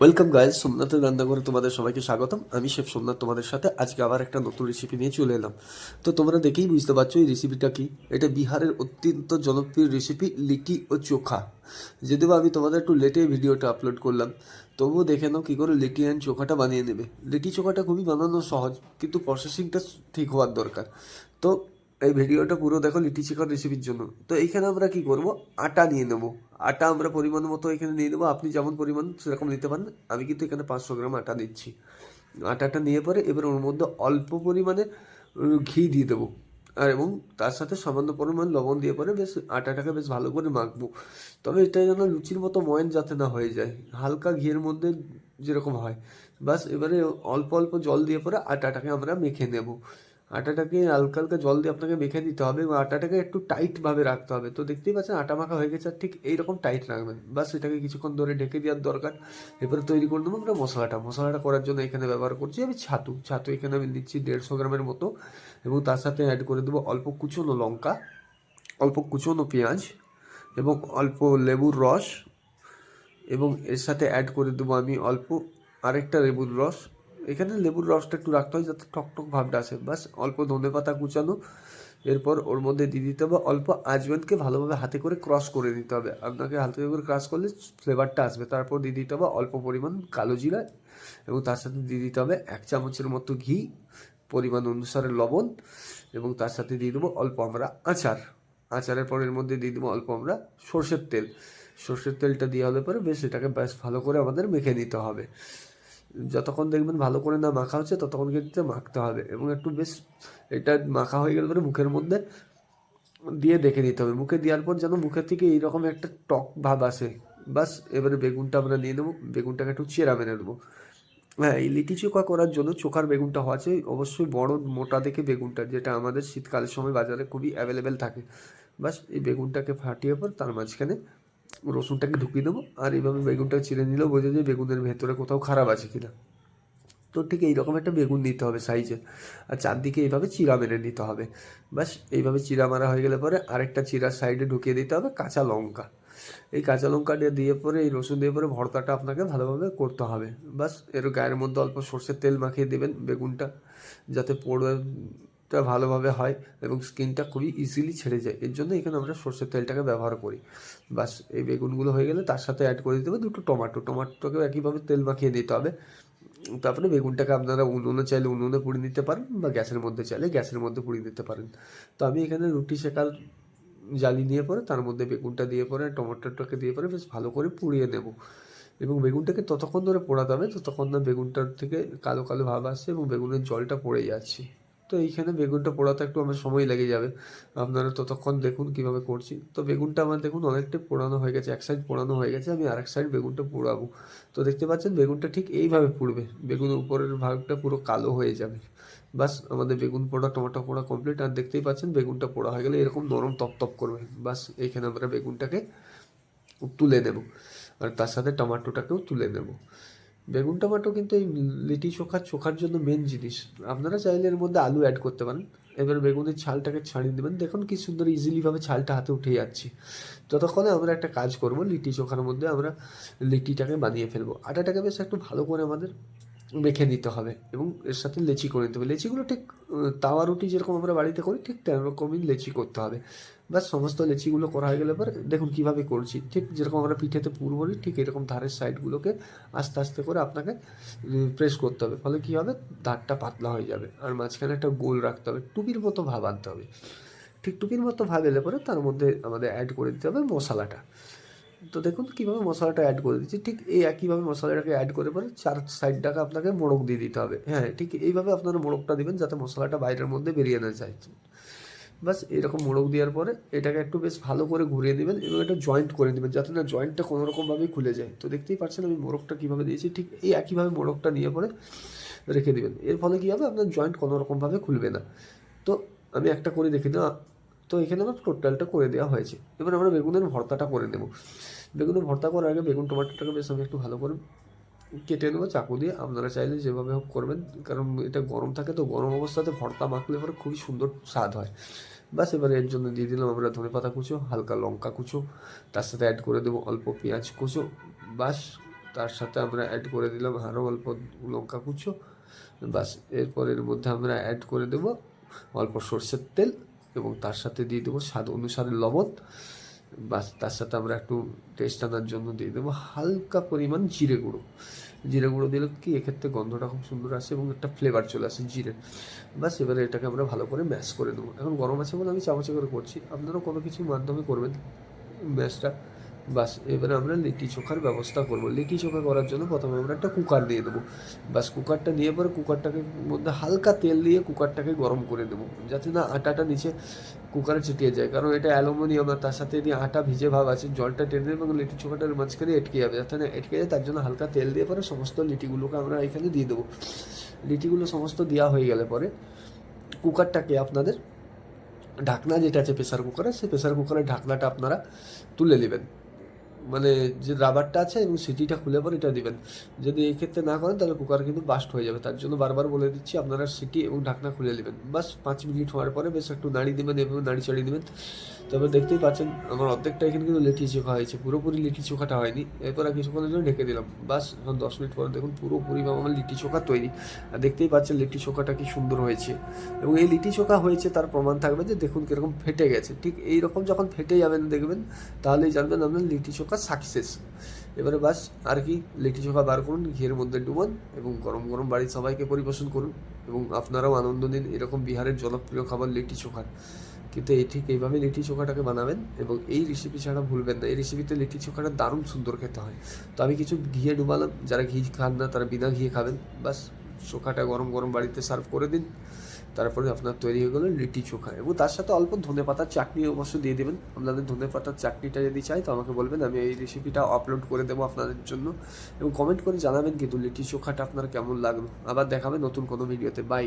Welcome guys সোমনাথের রান্নাঘরে তোমাদের সবাইকে স্বাগতম। আমি শেফ সোমনাথ তোমাদের সাথে। আজকে আবার একটা নতুন রেসিপি নিয়ে চলে এলাম। তো তোমরা দেখেই বুঝতে পারছ এই রেসিপিটা কি। এটা বিহারের অত্যন্ত জনপ্রিয় রেসিপি লিটি ও চোখা। যদিও আমি তোমাদের একটু লেটে ভিডিওটা আপলোড করলাম, তবুও দেখে নাও কী করে লিটি অ্যান্ড চোখাটা বানিয়ে নেবে। লিটি চোখাটা খুবই বানানো সহজ, কিন্তু প্রসেসিংটা ঠিক হওয়ার দরকার। তো এই ভিডিওটা পুরো দেখো লিটি চিকেন রেসিপির জন্য। তো এইখানে আমরা কি করব? আটা নিয়ে নেব। আটা আমরা পরিমাণ মতো এখানে নিয়ে নেব। আপনি যেমন পরিমাণ সেরকম নিতে পারেন। আমি কিন্তু এখানে পাঁচশো গ্রাম আটা দিচ্ছি। আটাটা নিয়ে পরে এবার ওর মধ্যে অল্প পরিমাণে ঘি দিয়ে দেবো। আর এবং তার সাথে সামান্য পরিমাণ লবণ দিয়ে পরে বেশ আটাটাকে বেশ ভালো করে মাখবো। তবে এটা যেন লুচির মতো ময়ন যাতে না হয়ে যায়। হালকা ঘিয়ের মধ্যে যেরকম হয়। বাস এবারে অল্প অল্প জল দিয়ে পরে আটাটাকে আমরা মেখে নেব। আটাটাকে হালকা হালকা জল দিয়ে আপনাকে মেখে দিতে হবে এবং আটাটাকে একটু টাইটভাবে রাখতে হবে। তো দেখতেই পাচ্ছেন আটা মাখা হয়ে গেছে আর ঠিক এইরকম টাইট রাখবেন। বাস এটাকে কিছুক্ষণ ধরে ঢেকে দেওয়ার দরকার। এবারে তৈরি করে নেব আমরা মশলাটা। মশলাটা করার জন্য এখানে ব্যবহার করছি আমি ছাতু। ছাতু এখানে আমি নিচ্ছি দেড়শো গ্রামের মতো এবং তার সাথে অ্যাড করে দেবো অল্প কুচনো লঙ্কা, অল্প কুচনো পেঁয়াজ এবং অল্প লেবুর রস এবং এর সাথে অ্যাড করে দেবো আমি অল্প আরেকটা লেবুর রস। এখানে লেবুর রসটা একটু রাখতে হয় যাতে টক টক ভাবটা আসে। বাস অল্প ধনে পাতা কুচানো, এরপর ওর মধ্যে দিয়ে দিতে হবে অল্প আজওয়ানকে ভালোভাবে হাতে করে ক্রস করে দিতে হবে। আপনাকে হাতে করে ক্রস করলে ফ্লেভারটা আসবে। তারপর দিয়ে দিতে হবে অল্প পরিমাণ কালো জিরা এবং তার সাথে দিয়ে দিতে হবে এক চামচের মতো ঘি, পরিমাণ অনুসারে লবণ এবং তার সাথে দিয়ে দেবো অল্প আমরা আচার। আচারের পর এর মধ্যে দিয়ে দেবো অল্প আমরা সর্ষের তেল। সর্ষের তেলটা দিয়ে হলে পরে বেশ এটাকে বেশ ভালো করে আমাদের মেখে নিতে হবে। যতক্ষণ দেখবেন ভালো করে না মাখা হচ্ছে, ততক্ষণ কিন্তু মাখতে হবে এবং একটু বেশ এটা মাখা হয়ে গেলে পরে মুখের মধ্যে দিয়ে দেখে নিতে হবে। মুখে দেওয়ার পর যেন মুখের থেকে এইরকম একটা টক ভাব আসে। বাস, এবারে বেগুনটা আমরা নিয়ে নেব, বেগুনটাকে একটু চেরা মেরে নেব। হ্যাঁ এই লিটি চোখা করার জন্য চোখার বেগুনটা চাই। অবশ্যই বড় মোটা দেখে বেগুনটা, যেটা আমাদের শীতকালের সময় বাজারে খুবই অ্যাভেলেবেল থাকে। বাস, এই বেগুনটাকে ফাটিয়ে পর তার মাঝখানে রসুনটাকে ঢুকিয়ে দেবো, আর এইভাবে বেগুনটা চিড়ে নিলেও বোঝা যায় বেগুনের ভেতরে কোথাও খারাপ আছে কিনা। তো ঠিক এইরকম একটা বেগুন নিতে হবে সাইজে আর চারদিকে এইভাবে চিরা মেরে নিতে হবে। ব্যাস, এইভাবে চিরা মারা হয়ে গেলে পরে আরেকটা চিরার সাইডে ঢুকিয়ে দিতে হবে কাঁচা লঙ্কা। এই কাঁচা লঙ্কাটা দিয়ে পরে, এই রসুন দিয়ে পরে ভর্তাটা আপনাকে ভালোভাবে করতে হবে। বাসের গায়ের মধ্যে অল্প সর্ষের তেল মাখিয়ে দেবেন বেগুনটা, যাতে পোড়াটা ভালোভাবে হয় এবং স্কিনটা খুবই ইজিলি ছেড়ে যায়। এর জন্য এখানে আমরা সর্ষের তেলটাকে ব্যবহার করি। বাস এই বেগুনগুলো হয়ে গেলে তার সাথে অ্যাড করে দিতে হবে দুটো টমাটো টমাটোকেও একইভাবে তেল মাখিয়ে দিতে হবে। তারপরে বেগুনটাকে আপনারা উনুনে চাইলে উনুনে পুড়িয়ে নিতে পারেন বা গ্যাসের মধ্যে চাইলে গ্যাসের মধ্যে পুড়িয়ে নিতে পারেন। তো আমি এখানে রুটি শেখার জালি নিয়ে পরে তার মধ্যে বেগুনটা দিয়ে পরে টমেটোটাকে দিয়ে পরে বেশ ভালো করে পুড়িয়ে নেব। এবং বেগুনটাকে ততক্ষণ ধরে পোড়াতে হবে, ততক্ষণ না বেগুনটার থেকে কালো কালো ভাব আসছে এবং বেগুনের জলটা পড়ে যাচ্ছে। তো এইখানে বেগুনটা পোড়াতে একটু আমার সময় লেগে যাবে। আপনারা ততক্ষণ দেখুন কীভাবে করছি। তো বেগুনটা আমার দেখুন অনেকটা পোড়ানো হয়ে গেছে, এক সাইড পোড়ানো হয়ে গেছে, আমি আরেক সাইড বেগুনটা পোড়াবো। তো দেখতে পাচ্ছেন বেগুনটা ঠিক এইভাবে পুড়বে। বেগুনের উপরের ভাগটা পুরো কালো হয়ে যাবে। বাস, আমাদের বেগুন পোড়া, টমেটো পোড়া কমপ্লিট আর দেখতেই পাচ্ছেন বেগুনটা পোড়া হয়ে গেলে এরকম নরম তপ করবে। বাস, এইখানে আমরা বেগুনটাকে তুলে নেব। আর তার সাথে টমাটোটাকেও তুলে নেব। বেগুন টমেটো কিন্তু এই লিটি চোখা, চোখার জন্য মেন জিনিস। আপনারা চাইলে এর মধ্যে আলু অ্যাড করতে পারেন। এবার বেগুনের ছালটাকে ছাড়িয়ে দেবেন। দেখুন কি সুন্দর ইজিলিভাবে ছালটা হাতে উঠে যাচ্ছে। ততক্ষণে আমরা একটা কাজ করব লিটি চোখার মধ্যে আমরা লিটিটাকে বানিয়ে ফেলব। আটাটাকে বেশ একটু ভালো করে আমাদের মেখে নিতে হবে এবং এর সাথে লেচি করে নিতে হবে। লেচিগুলো ঠিক তাওয়া রুটি যেরকম আমরা বাড়িতে করি, ঠিক তেরকমই লেচি করতে হবে। বা সমস্ত লেচিগুলো করা হয়ে গেলে পরে দেখুন কীভাবে করছি। ঠিক যেরকম আমরা পিঠেতে পুর ভরি ঠিক এরকম ধারের সাইডগুলোকে আস্তে আস্তে করে আপনাকে প্রেস করতে হবে। ফলে কী হবে? ধারটা পাতলা হয়ে যাবে আর মাঝখানে একটা গোল রাখতে হবে, টুপির মতো ভাব আনতে হবে। ঠিক টুপির মতো ভাব এলে পরে তার মধ্যে আমাদের অ্যাড করে দিতে হবে মশলাটা। তো দেখুন কীভাবে মশলাটা অ্যাড করে দিচ্ছি। ঠিক এই একইভাবে মশলাটাকে অ্যাড করে পরে চার সাইডটাকে আপনাকে মোড়ক দিয়ে দিতে হবে। হ্যাঁ ঠিক এইভাবে আপনারা মোড়কটা দিবেন যাতে মশলাটা বাইরের মধ্যে বেরিয়ে না যায়। বাস এরকম মোড়ক দেওয়ার পরে এটাকে একটু বেশ ভালো করে ঘুরিয়ে দেবেন এবং এটা জয়েন্ট করে দেবেন যাতে না জয়েন্টটা কোনো রকমভাবেই খুলে যায়। তো দেখতেই পাচ্ছেন আমি মোড়কটা কীভাবে দিয়েছি। ঠিক এই একইভাবে মোড়কটা নিয়ে পরে রেখে দেবেন। এর ফলে কী হবে? আপনার জয়েন্ট কোনো রকমভাবে খুলবে না। তো আমি একটা করে দেখি না তো এখানে আমার টোটালটা করে দেওয়া হয়েছে। এবার আমরা বেগুনের ভর্তাটা করে নেব। বেগুনের ভর্তা করার আগে বেগুন টমাটোটাকে বেশ আমি একটু ভালো করে কেটে নেব, চাকু দিয়ে। আপনারা চাইলে যেভাবে হোক করবেন, কারণ এটা গরম থাকে তো গরম অবস্থাতে ভর্তা মাখলে পরে খুবই সুন্দর স্বাদ হয়। বাস এবারে এর জন্য দিয়ে দিলাম আমরা ধনে পাতা কুচো, হালকা লঙ্কা কুচো, তার সাথে অ্যাড করে দেবো অল্প পেঁয়াজ কুচো। বাস তার সাথে আমরা অ্যাড করে দিলাম আরও অল্প লঙ্কা কুচো। বাস এরপর এর মধ্যে আমরা অ্যাড করে দেবো অল্প সর্ষের তেল। এবং তার সাথে দিয়ে দেবো স্বাদ অনুসারে লবণ। বাস, তার সাথে আমরা একটু টেস্ট আনার জন্য দিয়ে দেবো হালকা পরিমাণ জিরে গুঁড়ো। জিরে গুঁড়ো দিলে কি, এক্ষেত্রে গন্ধটা খুব সুন্দর আসে এবং একটা ফ্লেভার চলে আসে জিরে। বাস, এবারে এটাকে আমরা ভালো করে ম্যাশ করে দেবো এখন গরম আছে বলে আমি চামচে করে করছি। আপনারাও কোনো কিছু মাধ্যমে করবেন। ম্যাশটা বাস, এবারে আমরা লিটি চোখার ব্যবস্থা করব। লিটি চোখা করার জন্য প্রথমে আমরা একটা কুকার দিয়ে দেবো। বাস, কুকারটা নিয়ে পরে কুকারটাকে মধ্যে হালকা তেল দিয়ে কুকারটাকে গরম করে দেবো, যাতে না আটাটা নিচে কুকারে ছিটিয়ে যায়। কারণ এটা অ্যালুমিনিয়াম আর তার সাথে যদি আটা ভিজে ভাব আছে, জলটা টেনে এবং লিটি চোখাটার মাঝখানে এটকে যাবে। যাতে না এটকে যায়, তার জন্য হালকা তেল দিয়ে পরে সমস্ত লিটিগুলোকে আমরা এখানে দিয়ে দেবো। লিটিগুলো সমস্ত দেওয়া হয়ে গেলে পরে কুকারটাকে আপনাদের ঢাকনা যেটা আছে প্রেসার কুকারে, সেই প্রেসার কুকারের ঢাকনাটা আপনারা তুলে নেবেন। মানে যে রাবারটা আছে এবং সিটিটা খুলে পরে এটা দিবেন। যদি এই ক্ষেত্রে না করেন, তাহলে কুকার কিন্তু বাস্ট হয়ে যাবে। তার জন্য বারবার বলে দিচ্ছি, আপনারা সিটি এবং ঢাকনা খুলে নেবেন। বাস পাঁচ মিনিট হওয়ার পরে বেশ একটু নাড়ি দেবেন এবং নাড়ি চাড়িয়ে দেবেন। তবে দেখতেই পাচ্ছেন, আমার অর্ধেকটা এখানে কিন্তু লিটি চোখা হয়েছে। পুরোপুরি লিটি চোখাটা হয়নি। এরপর কিছুক্ষণের জন্য ঢেকে দিলাম। বাস এখন দশ মিনিট পরে দেখুন, পুরোপুরি আমার লিটি চোখা তৈরি। আর দেখতেই পাচ্ছেন লিটি চোখাটা কি সুন্দর হয়েছে। এবং এই লিটি চোখা হয়েছে, তার প্রমাণ থাকবে যে দেখুন কীরকম ফেটে গেছে। ঠিক এই রকম যখন ফেটে যাবেন দেখবেন, তাহলেই জানবেন আপনার লিটি চোখা সাকসেস এবারে বাস, আর কি, লিটি চোখা বার করুন, ঘিয়ের মধ্যে ডুবান এবং গরম গরম বাড়ির সবাইকে পরিবেশন করুন এবং আপনারাও আনন্দ নিন এরকম বিহারের জনপ্রিয় খাবার লিটি চোখার কিন্তু এই ঠিক এইভাবে লিটি চোখাটাকে বানাবেন এবং এই রেসিপি ছাড়া ভুলবেন না। এই রেসিপিতে লিটি চোখাটা দারুণ সুন্দর খেতে হয়। তো আমি কিছু ঘিয়ে ডুবালাম, যারা ঘি খান না তারা বিনা ঘিয়ে খাবেন। বাস, চোখাটা গরম গরম বাড়িতে সার্ভ করে দিন। তারপরে আপনার তৈরি হয়ে গেলো লিটি চোখা। এবং তার সাথে অল্প ধনে পাতার চাটনি অবশ্য দিয়ে দেবেন। আপনাদের ধনে পাতার চাটনিটা যদি চাই, তো আমাকে বলবেন, আমি এই রেসিপিটা আপলোড করে দেবো আপনাদের জন্য। এবং কমেন্ট করে জানাবেন কিন্তু লিটি চোখাটা আপনার কেমন লাগল। আবার দেখাবেন নতুন কোনো ভিডিওতে বাই